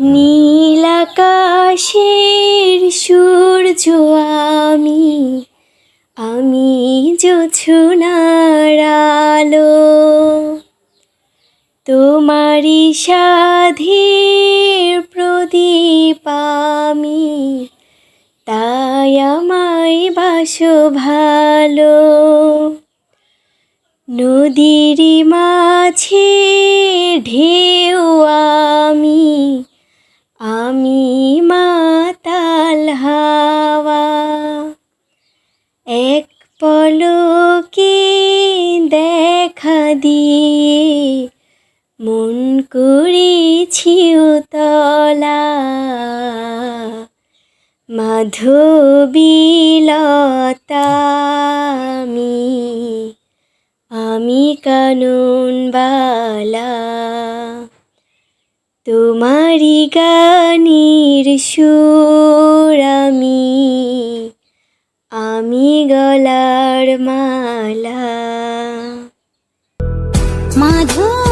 নীল আকাশের সূর্য আমি আমি জোছনার আলো। তোমারই সাধের প্রদীপ আমি, তাই আমায় বাসো ভালো। নদীর মাঝে ঢেউ আমি মাতাল হাওয়া, এক পলকে দেখা দিয়ে মন করেছি উতলা। মাধবীলতা আমি আমি কানুন বালা। তোমারি গানির সুর আমি আমি গলার মালা। মাধব